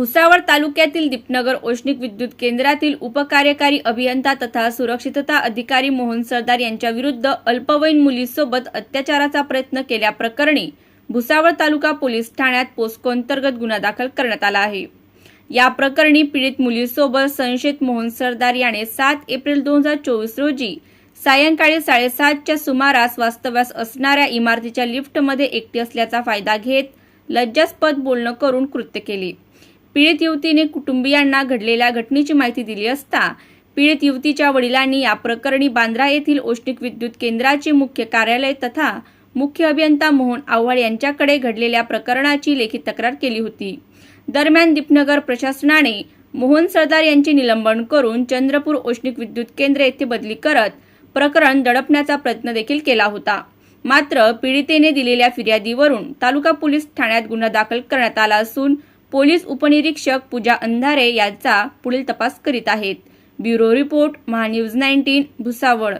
भुसावळ तालुक्यातील दीपनगर औष्णिक विद्युत केंद्रातील उपकार्यकारी अभियंता तथा सुरक्षितता अधिकारी मोहन सरदार यांच्या विरुद्ध अल्पवयीन मुलीसोबत अत्याचाराचा प्रयत्न केल्याप्रकरणी भुसावळ तालुका पोलीस ठाण्यात पोस्को अंतर्गत गुन्हा दाखल करण्यात आला आहे. या प्रकरणी पीडित मुलीसोबत संशयित मोहन सरदार याने सात एप्रिल दोन हजार चोवीस रोजी सायंकाळी साडेसातच्या सुमारास वास्तव्यास असणाऱ्या इमारतीच्या लिफ्टमध्ये एकटी असल्याचा फायदा घेत लज्जास्पद बोलणं करून कृत्य केले. पीडित युवतीने कुटुंबियांना घडलेल्या घटनेची माहिती दिली असता पीडित युवतीच्या वडिलांनी या प्रकरणी बांद्रा येथील औष्णिक विद्युत केंद्राचे मुख्य कार्यालय तथा मुख्य अभियंता मोहन आव्हाड यांच्याकडे घडलेल्या प्रकरणाची लेखी तक्रार केली होती. दरम्यान दीपनगर प्रशासनाने मोहन सरदार यांचे निलंबन करून चंद्रपूर औष्णिक विद्युत केंद्र येथे बदली करत प्रकरण दडपण्याचा प्रयत्न देखील केला होता. मात्र पीडितेने दिलेल्या फिर्यादीवरून तालुका पोलीस ठाण्यात गुन्हा दाखल करण्यात आला असून पोलीस उपनिरीक्षक पूजा अंधारे यांचा पुढील तपास करीत आहेत. Bureau report Mahanews nineteen Bhusawal.